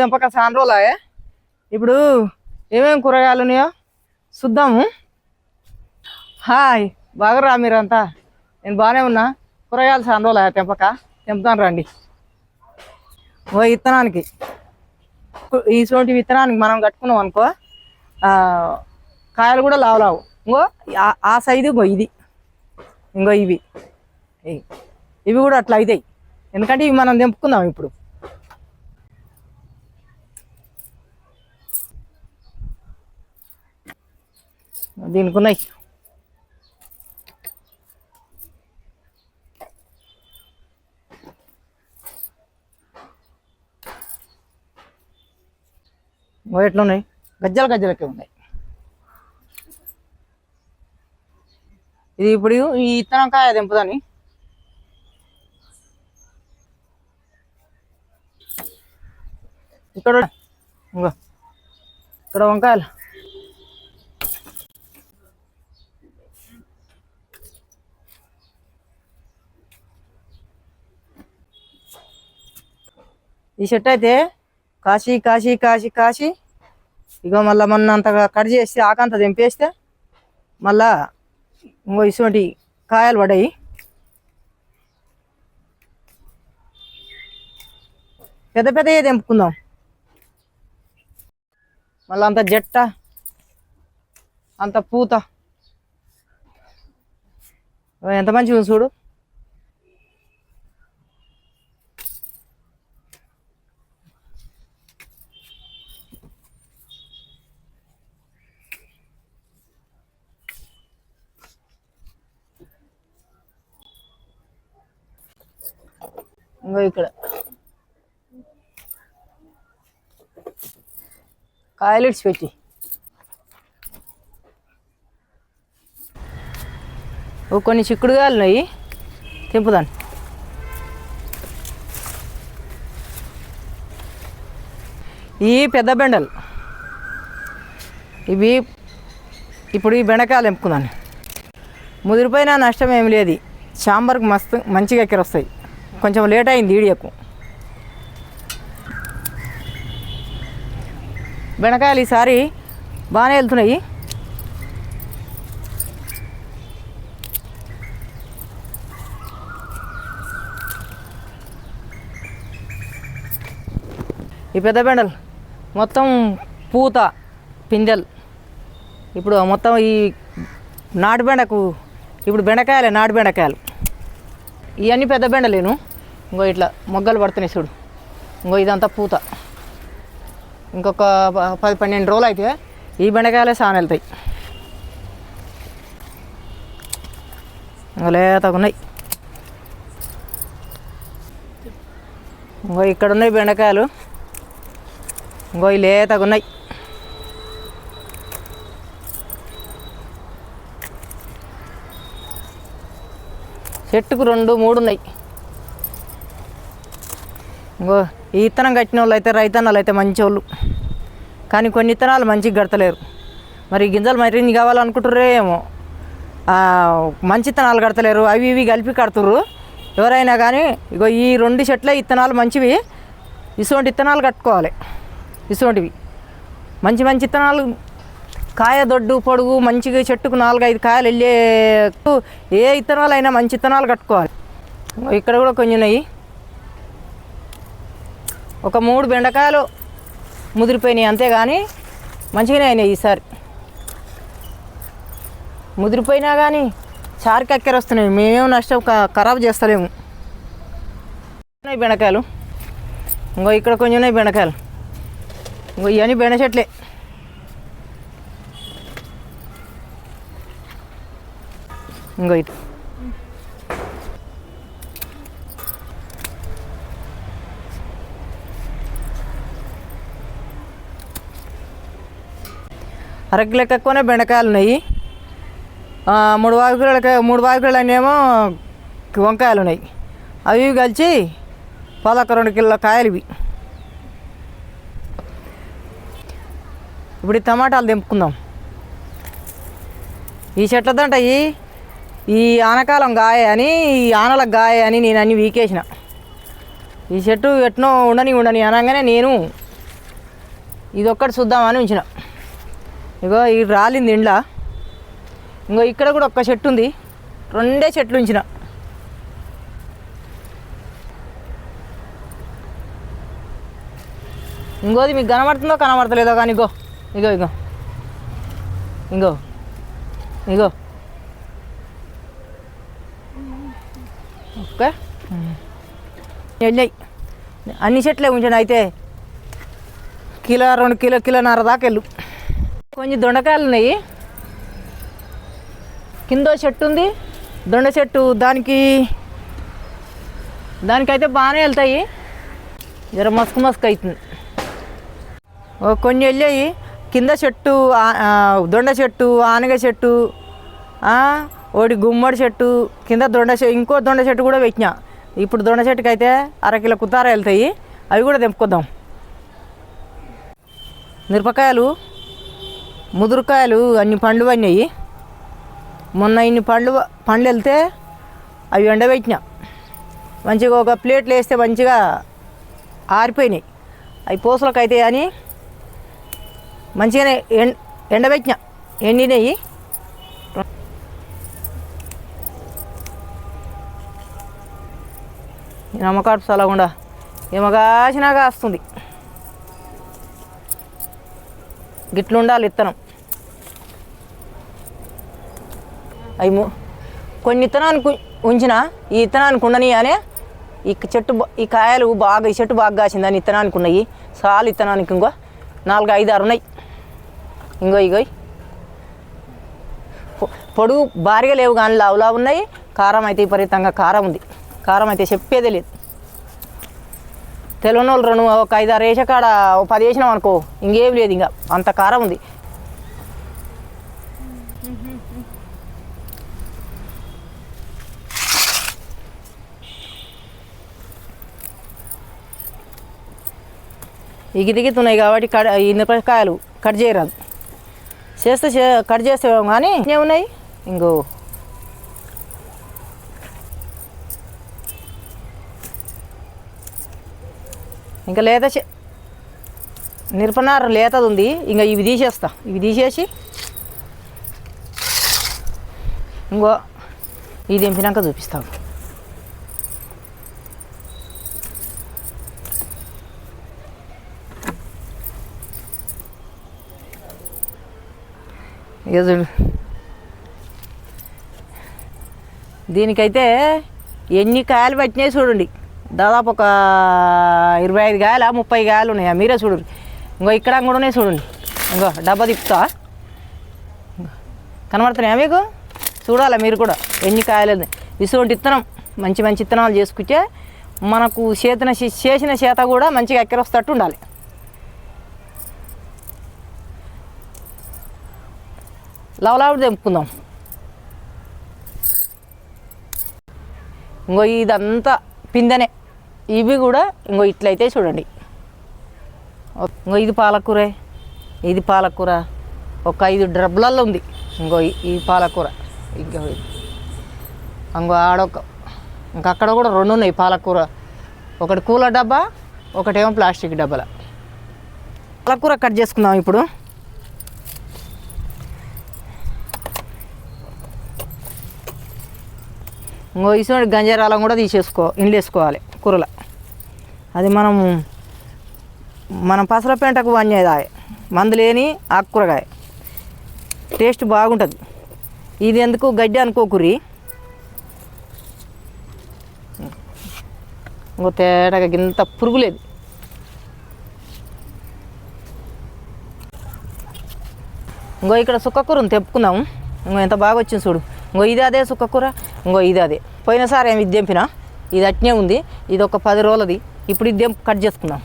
తెంపక చాలా రోజులాయే ఇప్పుడు ఏమేమి కూరగాయలు ఉన్నాయో చూద్దాము. హాయ్ బాగురా మీరంతా? నేను బాగానే ఉన్నా. కూరగాయలు చాలా రోజులు తెంపక. తెంపుతాను రండి. ఓ విత్తనానికి ఇటువంటి విత్తనానికి మనం కట్టుకున్నాం అనుకో కాయలు కూడా లావు లావు. ఇంకో ఆ- సైజు ఇంకో ఇది. ఇంకో ఇవి. ఇవి కూడా అట్లా అవుతాయి ఎందుకంటే ఇవి మనం తెంపుకుందాం ఇప్పుడు. దీనికి ఉన్నాయి ఎట్లా ఉన్నాయి గజ్జల గజ్జలకే ఉన్నాయి. ఇది ఇప్పుడు ఈ ఇత్తనం కాయ ఇక్కడ ఇక్కడ వంకాయలు. ఈ చెట్టు అయితే కాశీ కాశీ కాశీ కాశీ. ఇక మళ్ళీ మొన్న అంతగా కట్ చేసి ఆకంత తెంపేస్తే మళ్ళా ఇంకో ఇటువంటి కాయలు పడ్డాయి. పెద్ద పెద్దయే తెంపుకుందాం. మళ్ళీ అంత జట్ట అంత పూత. ఎంత మంచిగా ఉంది చూడు. ఇంకో ఇక్కడ. కాయలు పెట్టి. ఓ కొన్ని చిక్కుడుగాయలు ఉన్నాయి. తెంపుదాను ఈ పెద్ద బెండలు. ఇవి ఇప్పుడు ఈ బెండకాయలు తెంపుకుందాను ముదిరిపోయినా నష్టం ఏమి లేదు. సాంబార్కి మస్తు మంచిగా ఎక్కరొస్తాయి. కొంచెం లేట్ అయింది ఈడియకు. బెండకాయలు ఈసారి బాగానే వెళ్తున్నాయి. ఈ పెద్ద బెండలు మొత్తం పూత పిందెలు. ఇప్పుడు మొత్తం ఈ నాటు బెండకు ఇప్పుడు బెండకాయలే నాటు బెండకాయలు. ఇవన్నీ పెద్ద బెండలేను. ఇంకో ఇట్లా మొగ్గలు పడుతున్నాయి చూడు. ఇంకో ఇదంతా పూత. ఇంకొక ప- పది పన్నెండు రోజులు అయితే ఈ బెండకాయలే సాన వెళ్తాయి. ఇంకా లేతగా ఉన్నాయి. ఇంకో ఇక్కడ ఉన్నాయి బెండకాయలు. ఇంకో లేతగున్నాయి లేతగా ఉన్నాయి. చెట్టుకు రెండు మూడు ఉన్నాయి. ఇంకో ఈ ఇత్తనం కట్టిన వాళ్ళు అయితే రైతన్నలు అయితే మంచి వాళ్ళు కానీ కొన్ని ఇత్తనాలు మంచిగా కడతలేరు. మరి గింజలు మరిన్ని కావాలనుకుంటుర్రే ఏమో. మంచి ఇత్తనాలు కడతలేరు. అవి ఇవి కలిపి కడుతుర్రు. ఎవరైనా కానీ ఇగో ఈ రెండు చెట్ల ఇత్తనాలు మంచివి. ఇటువంటి ఇత్తనాలు కట్టుకోవాలి. ఇటువంటివి మంచి మంచి ఇత్తనాలు. కాయ దొడ్డు పొడుగు మంచిగా చెట్టుకు నాలుగైదు కాయలు వెళ్ళే ఏ ఇత్తనాలు అయినా మంచి ఇత్తనాలు కట్టుకోవాలి. ఇక్కడ కూడా కొన్ని ఉన్నాయి. ఒక మూడు బెండకాయలు ముదిరిపోయినాయి అంతేగాని మంచిగానే అయినాయి ఈసారి. ముదిరిపోయినా కానీ చారుకి ఎక్కర వస్తున్నాయి? మేమేం నష్టం ఖరాబ్ చేస్తలేము. ఉన్నాయి బెండకాయలు. ఇంకో ఇక్కడ కొంచెం ఉన్నాయి బెండకాయలు. ఇంకో ఇవన్నీ బెండ చెట్లే. ఇంకో ఇటు. అరకిలోకి ఎక్కువనే బెండకాయలు ఉన్నాయి. మూడు వాకిలకి మూడు వాకిలు ఏమో వంకాయలు ఉన్నాయి. అవి కలిసి పదొక రెండు కిలో కాయలు ఇవి ఇప్పుడు ఈ టమాటాలు తెంపుకుందాం. ఈ చెట్ల ఈ ఈ ఆనకాలం గాయ అని ఈ ఆనలకు గాయ అని నేను అన్ని వీకేసిన. ఈ చెట్టు ఎట్నో ఉండని ఉండని అనగానే నేను ఇది ఒక్కటి చూద్దామని ఉంచిన. ఇగో ఈ రాలింది ఇండ్ల. ఇంకో ఇక్కడ కూడా ఒక్క చెట్టు ఉంది. రెండే చెట్లు ఉంచిన. ఇంకోది మీకు కనబడుతుందో కనబడతలేదో కానీ ఇగో ఇగో ఇగో. ఇంగో ఇగో. ఓకే. వెళ్ళాయి అన్ని చెట్లే ఉంచాను అయితే. కిలో రెండు కిలో కిలోన్నర దాకా వెళ్ళు. కొన్ని దొండకాయలు ఉన్నాయి. కింద చెట్టు ఉంది. దొండ చెట్టు దానికి దానికైతే బాగానే వెళ్తాయి. జర మస్క్ మస్క్ అవుతుంది. ఓ కొన్ని వెళ్ళాయి. కింద చెట్టు దొండ చెట్టు ఆనగ చెట్టు ఓడి ఒకటి గుమ్మడి చెట్టు కింద దొండ చెట్టు ఇంకో దొండ చెట్టు కూడా పెట్టినా. ఇప్పుడు దొండ చెట్టుకి అయితే అరకిలో కుతార వెళ్తాయి. అవి కూడా తెంపుకుద్దాం. మిరపకాయలు ముదురుకాయలు అన్ని పండ్లు పడినాయి. మొన్న ఇన్ని పండ్లు పండ్లు వెళ్తే అవి ఎండబెట్టిన. మంచిగా ఒక ప్లేట్లు వేస్తే మంచిగా ఆరిపోయినాయి. అవి పూసలకు అయితే అని మంచిగానే ఎండ ఎండబెట్టిన. ఎండినాయి. నమ్మకాడు సలగుండా ఏమగాసినా కాస్తుంది గిట్లుండాలి ఇత్తనం. అవి కొన్ని ఇత్తనానికి ఉంచిన ఈ ఇత్తనానికి ఉండని అనే ఈ చెట్టు ఈ కాయలు బాగా ఈ చెట్టు బాగా కాసిందని ఇత్తనానికి ఉన్నాయి. చాలు ఇత్తనానికి ఇంకో నాలుగు ఐదు ఆరు ఉన్నాయి. ఇంకో ఇగో పొడుగు భారీగా లేవు కానీ లావు లావు ఉన్నాయి. కారం అయితే విపరీతంగా కారం ఉంది. కారం అయితే చెప్పేదే లేదు. తెలియని వాళ్ళు రెండు ఒక ఐదు ఆరు వేసే కాడ పది వేసినాం అనుకో ఇంకేం లేదు ఇంకా. అంత కారం ఉంది. ఇగి దిగుతున్నాయి కాబట్టి కట్ ఈ మిరపకాయలు కట్ చేయరాదు. చేస్తే కట్ చేస్తే కానీ ఏమున్నాయి ఇంకో ఇంకా లేత చే- లేతది ఉంది ఇంకా ఇవి తీసేస్తా. ఇవి తీసేసి ఇంకో ఇది దింపినాక చూపిస్తాను ఇక చూడు. దీనికైతే ఎన్ని కాయలు పట్టినాయి చూడండి. దాదాపు ఒక ఇరవై ఐదు గాయల ముప్పై గాయలు ఉన్నాయా? మీరే చూడండి. ఇంకో ఇక్కడ కూడా చూడండి. ఇంకో డబ్బా తిప్పుతా. కనబడుతున్నాయా మీకు? చూడాలి మీరు కూడా ఎన్ని కాయలు ఉన్నాయి. ఇటువంటి ఇత్తనం మంచి మంచి ఇత్తనాలు చేసుకుంటే మనకు చేతిన చేసిన చేత కూడా మంచిగా ఎక్కరొస్తట్టు ఉండాలి. లవలావుడు తెంపుకుందాం. ఇంకో ఇదంతా పిందెనే. ఇవి కూడా ఇంకో ఇట్లయితే చూడండి. ఇంకో ఇది పాలకూరే ఇది పాలకూర. ఒక ఐదు డ్రబ్లల్లో ఉంది. ఇంకో ఈ- పాలకూర. ఇంకో ఇంకో ఆడొక ఇంకా అక్కడ కూడా రెండు ఉన్నాయి పాలకూర. ఒకటి కూల డబ్బా ఒకటేమో ప్లాస్టిక్ డబ్బాల. పాలకూర కట్ చేసుకుందాం ఇప్పుడు. ఇంకో ఇటువంటి గంజరాలం కూడా తీసేసుకో ఇండ్లేసుకోవాలి కూరలో. అది మనం మనం పసల పెంటకు వన్యేదాయ మందు లేని ఆకుకూరగాయ. టేస్ట్ బాగుంటుంది. ఇది ఎందుకు గడ్డి అనుకోకురి ఇంకో తేడాగా ఇంత పురుగు లేదు ఇంకో ఇక్కడ సుక్కకూర ఉంది తెప్పుకుందాము ఇంకో ఎంత బాగా వచ్చింది చూడు. ఇంకో ఇది అదే సుక్కకూర ఇంకో ఇది అదే. పోయినసారి ఏమి ఇది తెంపినా? ఇది అట్నే ఉంది. ఇది ఒక పది రోజులది. ఇప్పుడు ఇదేం కట్ చేసుకుందాం.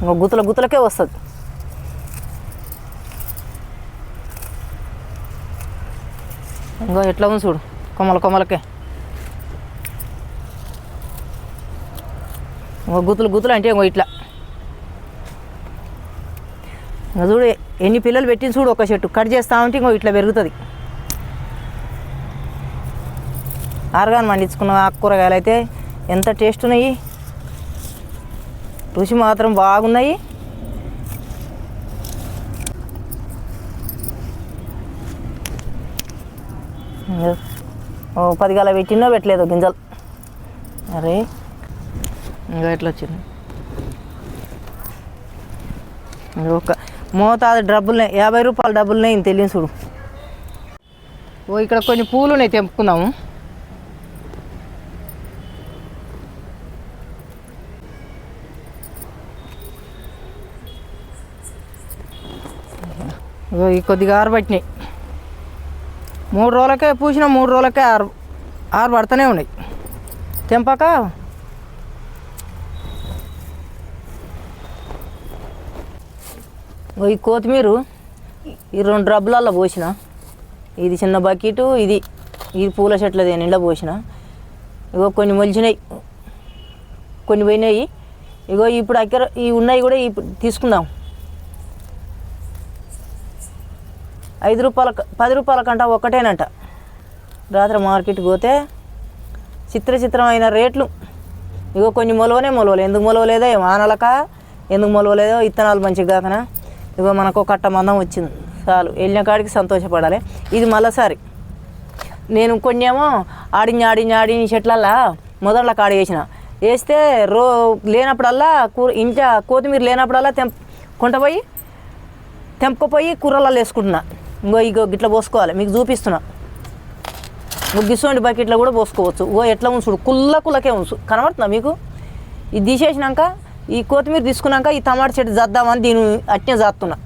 ఇంకో గుతుల గుతులకే వస్తుంది. ఇంకా ఎట్లా ఉంది చూడు కొమ్మల కొమ్మలకే. ఇంకో గుతులు గుతులు అంటే ఇంకో ఇట్లా. ఇంకా చూడు ఎన్ని పిల్లలు పెట్టింది చూడు ఒక చెట్టు. కట్ చేస్తా ఉంటే ఇంకో ఇట్లా పెరుగుతుంది. ఆర్గాన్ పండించుకున్న ఆకుకూరగాయలు అయితే ఎంత టేస్ట్ ఉన్నాయి? రుచి మాత్రం బాగున్నాయి. ఓ పది గల పెట్టినో పెట్టలేదు గింజలు. అరే ఇంకా ఎట్లా వచ్చింది? ఒక మోతాదు డబ్బులునే యాభై రూపాయల డబ్బులునే తెలియని చూడు. ఓ ఇక్కడ కొన్ని పూలు ఉన్నాయి తెంపుకుందాము ఇగో ఈ కొద్దిగా ఆరబట్టినాయి మూడు రోజులకే పూసిన మూడు రోజులకే ఆరు ఆరు పడుతూనే ఉన్నాయి. తెంపాక? ఇగో ఈ కొత్తిమీర ఈ రెండు డబ్బులలో పోసిన. ఇది చిన్న బకెట్ ఇది ఇది పూల చెట్లది నిండా పోసిన. ఇగో కొన్ని మొలిచినాయి. కొన్ని పోయినాయి. ఇగో ఇప్పుడు అక్కడ ఈ ఉన్నాయి కూడా ఇప్పుడు తీసుకుందాం. ఐదు రూపాయల పది రూపాయల కంట ఒక్కటేనంట. రాత్రి మార్కెట్కి పోతే చిత్ర చిత్రమైన రేట్లు. ఇగో కొన్ని మొలవనే మొలవలే. ఎందుకు మొలవలేదో? వానలక? ఎందుకు మొలవలేదో? ఇత్తనాలు మంచిగా కాకనా? ఇగో మనకు కట్ట మందం వచ్చింది. చాలు. వెళ్ళిన కాడికి సంతోషపడాలి. ఇది మళ్ళీసారి నేను కొన్ని ఏమో ఆడిని ఆడిని ఆడిని చెట్లల్లా మొదట్లో కాడి వేసిన. వేస్తే రో లేనప్పుడల్లా కూర ఇంకా కొత్తిమీర లేనప్పుడల్లా తెంప్ కొంటపోయి తెంపకపోయి కూరలలో వేసుకుంటున్నా. ఇంకో ఇగో గిట్ల పోసుకోవాలి. మీకు చూపిస్తున్నా. ఇంకో బకెట్లో కూడా పోసుకోవచ్చు. ఓ ఎట్లా ఉంచుడు? కుల్ల కుల్లకే ఉంచు. కనబడుతుందా మీకు? ఇది తీసేసినాక ఈ కొత్తిమీర తీసుకున్నాక ఈ టమాటా చెట్టు చేద్దామని దీని అట్నే జాతున్నా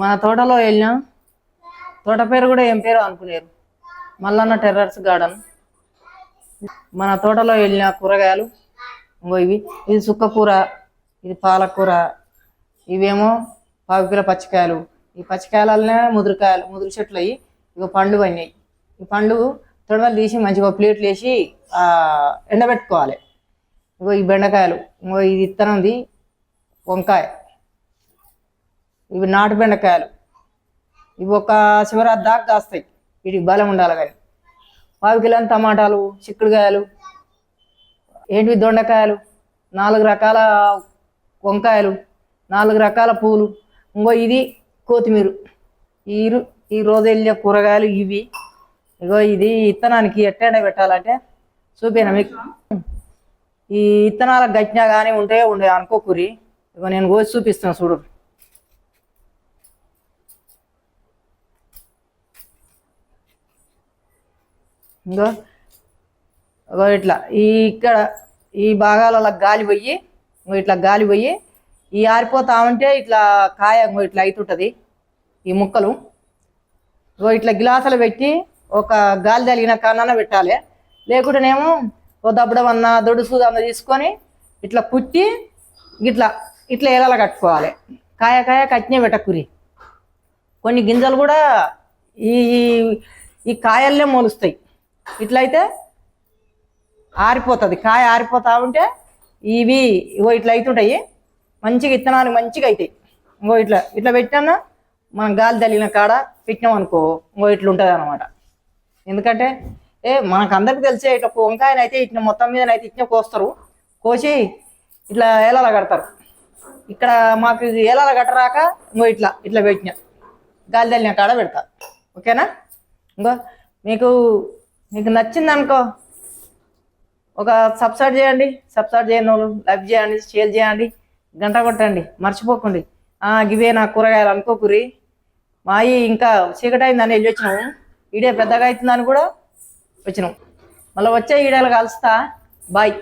మన తోటలో వెళ్ళినా తోట పేరు కూడా ఏం పేరు అనుకునేరు? Mallanna terrace garden. మన తోటలో వెళ్ళిన కూరగాయలు ఇంకో ఇవి. ఇది సుక్కకూర ఇది పాలకూర. ఇవేమో పావుకిల పచ్చికాయలు. ఈ పచ్చికాయలనే ముదురుకాయలు ముదురు చెట్లు అయ్యి ఇగో పండు అన్నాయి ఈ పండు తొడవలు తీసి మంచిగా ప్లేట్లు వేసి ఎండబెట్టుకోవాలి. ఇగో ఈ బెండకాయలు ఇంకో ఇది ఇత్తనంది వంకాయ. ఇవి నాటు బెండకాయలు. ఇవి ఒక శివరాత్రి దాకా కాస్తాయి. వీటికి బలం ఉండాలి కానీ. పావు కిలో టమాటాలు చిక్కుడుకాయలు ఏంటివి దొండకాయలు నాలుగు రకాల వంకాయలు నాలుగు రకాల పూలు. ఇంకో ఇది కొత్తిమీర. ఈ రు- ఈ రోజు వెళ్ళే కూరగాయలు ఇవి. ఇగో ఇది ఇత్తనానికి ఎట్టండ పెట్టాలంటే చూపినా మీకు. ఈ ఇత్తనాల గట్టినా కానీ ఉంటే ఉండే అనుకోకూరి ఇగో నేను కోసి చూపిస్తాను చూడు. ఇంకో ఇట్లా. ఈ ఇక్కడ ఈ భాగాలలో గాలి పోయి ఇంకో ఇట్లా గాలి పోయి ఈ ఆరిపోతా ఉంటే ఇట్లా కాయ ఇంకో ఇట్లా అవుతుంటుంది ఈ ముక్కలు. ఇట్లా గిలాసులు పెట్టి ఒక గాలి తగిలిన కన్నా పెట్టాలి. లేకుంటేనేమో ఓ దబ్బడమన్నా దొడుసు అన్న తీసుకొని ఇట్లా కుట్టి ఇట్లా ఇట్లా ఏలాల కట్టుకోవాలి. కాయ కాయ కట్టినే పెట్టకురి. కొన్ని గింజలు కూడా ఈ ఈ- ఈ కాయల్లే మొలుస్తాయి. ఇట్లయితే ఆరిపోతుంది. కాయ ఆరిపోతా ఉంటే ఇవి ఇగో ఇట్లా అవుతుంటాయి మంచిగా ఇత్తనాలు మంచిగా అవుతాయి ఇంకో ఇట్లా ఇట్లా పెట్టినా మనం గాలి తగిలిన కాడ పెట్టినాం అనుకో ఇంకో ఇట్లా ఉంటుంది అనమాట ఎందుకంటే ఏ మనకు అందరికి తెలిసే ఇట్లా వంకాయనైతే అయితే ఇట్లా మొత్తం మీద అయితే ఇట్లా కోస్తారు. కోసి ఇట్లా ఏలాల కడతారు. ఇక్కడ మాకు ఏలాల కట్టరాక ఇంకో ఇట్లా ఇట్లా పెట్టిన. గాలి తల్లిన కాడ పెడతా. ఓకేనా? ఇంకో మీకు మీకు నచ్చింది అనుకో ఒక సబ్స్క్రైబ్ చేయండి సబ్స్క్రైబ్ చేయని వాళ్ళు లైక్ చేయండి షేర్ చేయండి గంట కొట్టండి మర్చిపోకండి. ఇవే నా కూరగాయలు అనుకోకురి మాయి ఇంకా చీకటి అయిందని వెళ్ళి వచ్చినాము. ఈడే పెద్దగా అవుతుందని కూడా వచ్చినాం. మళ్ళీ వచ్చే ఈడలు కలుస్తా. బాయ్.